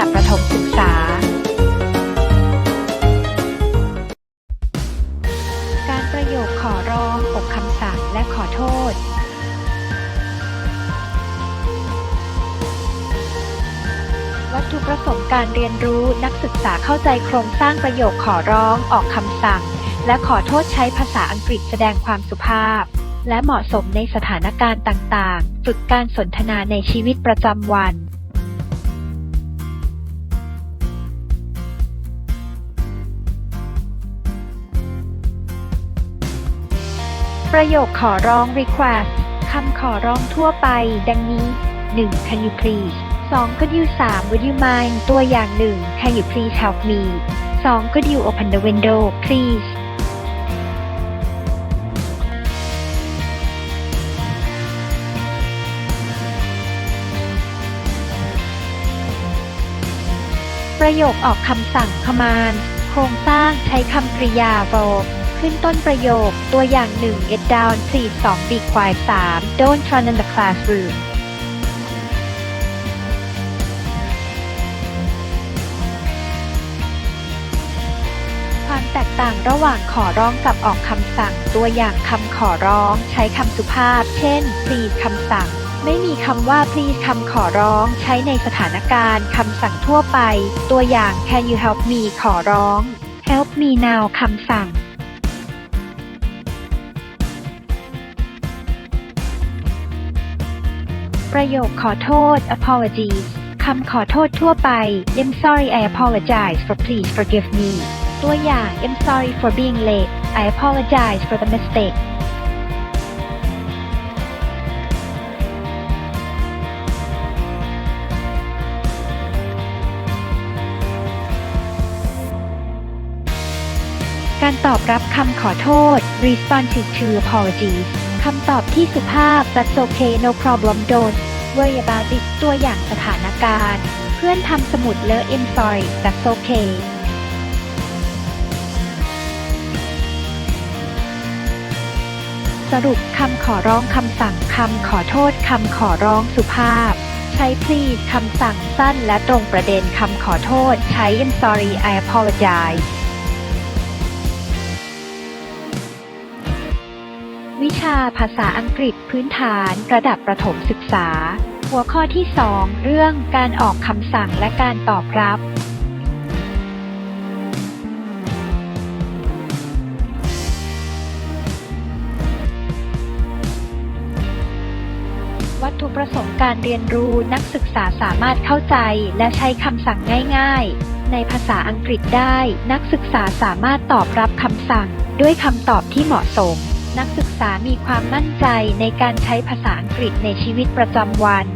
ดับประถมศึกษา การประโยคขอร้องอกคำสั่งและขอโทษ วัตถุประสงค์การเรียนรู้นักศึกษาเข้าใจโครงสร้างประโยคขอร้องออกคำสั่ง และขอโทษใช้ภาษาอังกฤษแสดงความสุภาพ และเหมาะสมในสถานการณ์ต่างๆ ฝึกการสนทนาในชีวิตประจำวัน ประโยคขอร้อง request คำขอร้องทั่วไป ดังนี้ 1. Can you please 2. Could you 3. Would you mind ตัวอย่าง 1. Can you please help me 2. Could you open the window please ประโยคออกคำสั่ง command โครงสร้างใช้คำกริยา verb ขึ้นต้นประโยค ตัวอย่าง 1 get down please 2 be quiet 3 don't run in the classroom ความแตกต่างระหว่างขอร้องกับออกคำสั่ง ตัวอย่างคำขอร้อง ใช้คำสุภาพ เช่น please คำสั่ง ไม่มีคำว่า please คำขอร้อง ใช้ในสถานการณ์คำสั่งทั่วไป ตัวอย่าง can you help me ขอร้อง help me now คำสั่ง ประโยคขอโทษ apologies คำขอโทษทั่วไป I'm sorry I apologize for please forgive me ตัวอย่าง I'm sorry for being late I apologize for the mistake การตอบรับคำขอโทษ responses to apologies คำตอบที่สุภาพ that's okay no problem don't worry about it ตัวอย่างสถานการณ์ เพื่อนทำสมุดเลอะ I'm sorry that's okay สรุปคำขอร้องคำสั่งคำขอโทษคำขอร้องสุภาพ ใช้ please คำสั่งสั้นและตรงประเด็นคำขอโทษ ใช้ I'm sorry I apologize วิชาภาษาอังกฤษพื้นฐานระดับประถมศึกษา หัวข้อที่ 2 เรื่องการออกคำสั่งและการตอบรับ วัตถุประสงค์การเรียนรู้นักศึกษาสามารถเข้าใจและใช้คำสั่งง่าย ๆ ในภาษาอังกฤษได้ นักศึกษาสามารถตอบรับคำสั่งด้วยคำตอบที่เหมาะสม นักศึกษามีความมั่นใจในการใช้ภาษาอังกฤษในชีวิตประจำวัน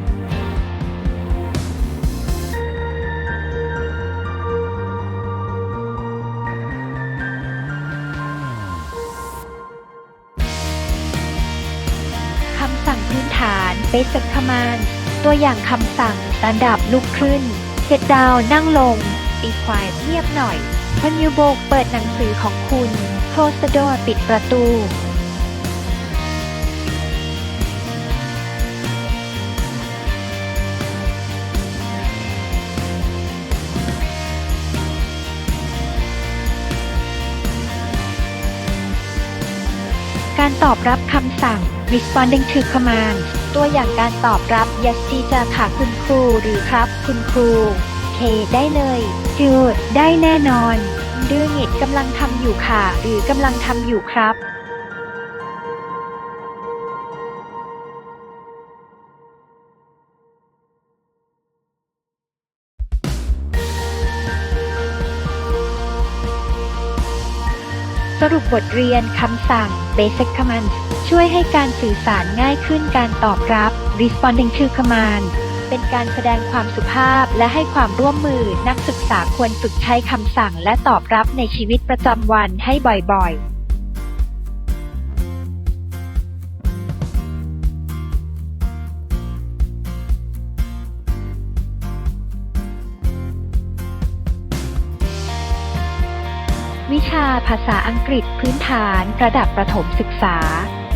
คำสั่งพื้นฐาน Basic Command ตัวอย่างคำสั่ง Stand up ลุกขึ้น Sit down นั่งลง Be quiet เงียบหน่อย When you book เปิดหนังสือของคุณ Close the door ปิดประตู การตอบรับคำสั่ง responding to command ตัวอย่างการตอบรับ yes teacher ค่ะคุณครู หรือครับ คุณครูเคได้เลย do ได้แน่นอน doing it กำลังทำอยู่ค่ะ หรือกำลังทำอยู่ครับ สรุปบทเรียนคำสั่ง Basic Commands ช่วยให้การสื่อสารง่ายขึ้นการตอบรับ Responding to Command เป็นการแสดงความสุภาพและให้ความร่วมมือนักศึกษาควรฝึกใช้คำสั่งและตอบรับในชีวิตประจำวันให้บ่อยๆ วิชาภาษาอังกฤษพื้นฐานระดับประถมศึกษา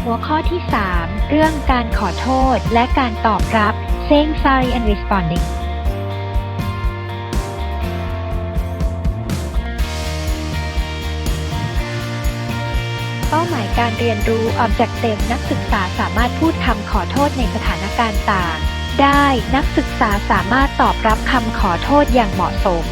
หัวข้อที่ 3 เรื่องการขอโทษและการตอบรับ saying sorry and responding เป้าหมายการเรียนรู้ Objective นักศึกษาสามารถพูดคำขอโทษในสถานการณ์ต่าง ได้นักศึกษาสามารถตอบรับคำขอโทษอย่างเหมาะสม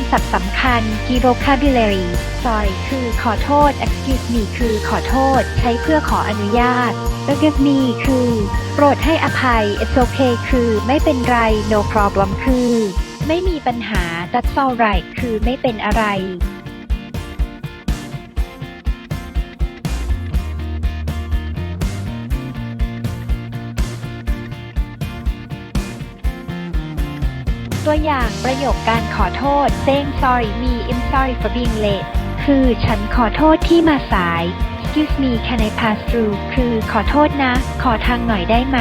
ำศัพท์สำคัญ key vocabulary sorry คือขอโทษ excuse me คือขอโทษ ใช้เพื่อขออนุญาต forgive me คือ โปรดให้อภัย it's okay คือไม่เป็นไร no problem คือ ไม่มีปัญหา that's alright คือไม่เป็นอะไร ตัวอย่างประโยคการขอโทษ saying sorry me I'm sorry for being late คือฉันขอโทษที่มาสาย excuse me can I pass through คือขอโทษนะ ขอทางหน่อยได้ไหม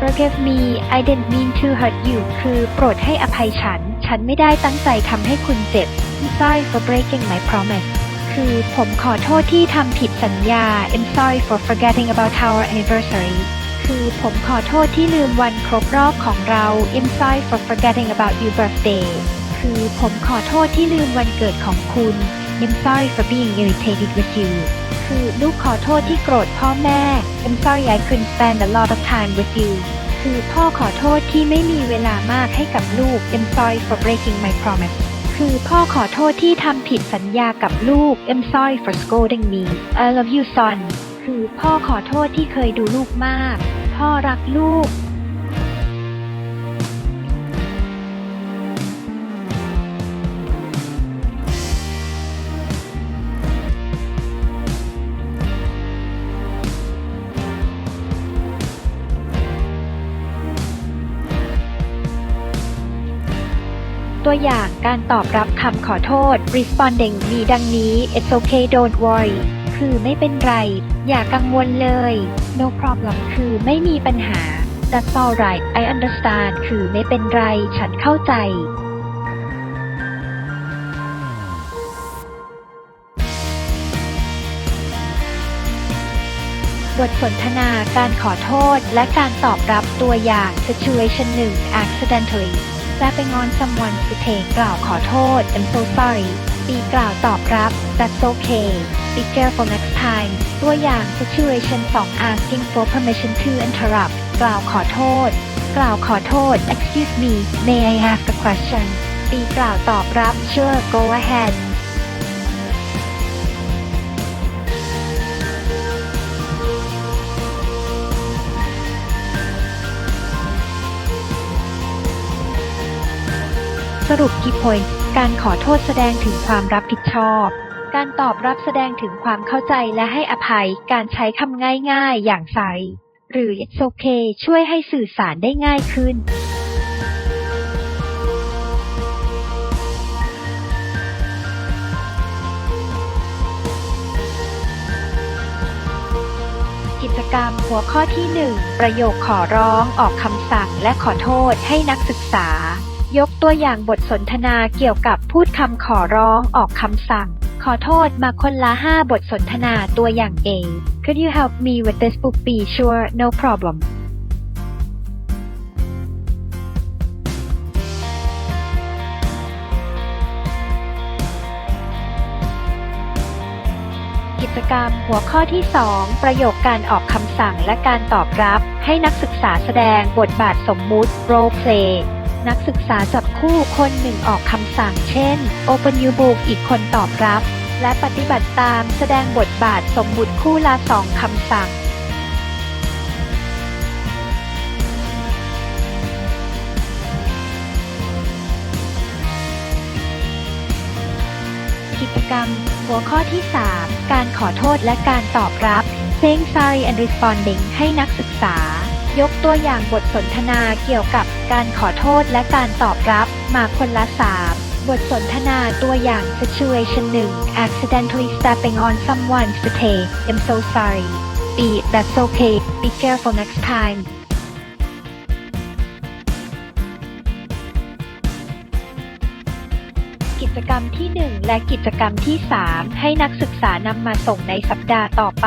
forgive me I didn't mean to hurt you คือโปรดให้อภัยฉัน ฉันไม่ได้ตั้งใจทำให้คุณเจ็บ I'm sorry for breaking my promise คือผมขอโทษที่ทำผิดสัญญา I'm sorry for forgetting about our anniversary คือผมขอโทษที่ลืมวันครบรอบของเรา I'm sorry for forgetting about your birthday คือผมขอโทษที่ลืมวันเกิดของคุณ I'm sorry for being irritated with you คือลูกขอโทษที่โกรธพ่อแม่ I'm sorry I couldn't spend a lot of time with you คือพ่อขอโทษที่ไม่มีเวลามากให้กับลูก I'm sorry for breaking my promise คือพ่อขอโทษที่ทำผิดสัญญากับลูก I'm sorry for scolding me I love you son คือพ่อขอโทษที่เคยดูลูกมาก พ่อรักลูกตัวอย่างการตอบรับคำขอโทษ responding มีดังนี้ it's okay don't worry คือไม่เป็นไร อย่ากังวลเลย no problem คือไม่มีปัญหา that's alright I understand คือไม่เป็นไร ฉันเข้าใจ บทสนทนาการขอโทษและการตอบรับตัวอย่าง situation 1 accidentally stepping on someone's foot กล่าวขอโทษ I'm so sorry ปีกล่าวตอบรับ that's okay be careful next time ตัวอย่าง situation 2 asking for permission to interrupt กล่าวขอโทษ กล่าวขอโทษ excuse me may I ask a question ปีกล่าวตอบรับ sure go ahead สรุป key points การขอโทษแสดงถึงความรับผิดชอบ การตอบรับแสดงถึงความเข้าใจและให้อภัยการใช้คำง่ายๆ อย่างใส หรือ it's okay ช่วยให้สื่อสารได้ง่ายขึ้นกิจกรรมหัวข้อที่ 1 ประโยคขอร้องออกคำสั่งและขอโทษให้นักศึกษา ยกตัวอย่างบทสนทนาเกี่ยวกับพูดคำขอร้องออกคำสั่ง ขอโทษมาคนละ5บทสนทนาตัวอย่าง A Could you help me with this book B Sure no problem กิจกรรมหัวข้อที่ 2 ประโยคการออกคำสั่งและการตอบรับ ให้นักศึกษาแสดงบทบาทสมมุติ role play นักศึกษาจับคู่คนหนึ่งออกคำสั่งเช่น open your book อีกคนตอบรับ และปฏิบัติตามแสดงบทบาทสมมุติคู่ละสองคำสั่งกิจกรรม หัวข้อที่ 3 การขอโทษและการตอบรับ saying sorry and responding ให้นักศึกษา ยกตัวอย่างบทสนทนาเกี่ยวกับการขอโทษและการตอบรับมาคนละ3บทสนทนาตัวอย่าง situation 1 accidentally stepping on someone's foot I'm so sorry B that's okay be careful next time กิจกรรมที่ 1 และกิจกรรมที่ 3 ให้นักศึกษานำมาส่งในสัปดาห์ต่อไป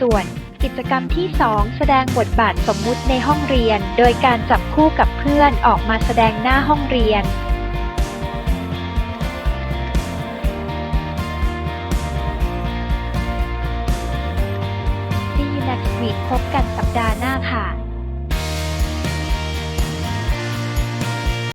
ส่วน กิจกรรมที่ 2 แสดงบทบาทสมมุติในห้องเรียน โดยการจับคู่กับเพื่อนออกมาแสดงหน้าห้องเรียน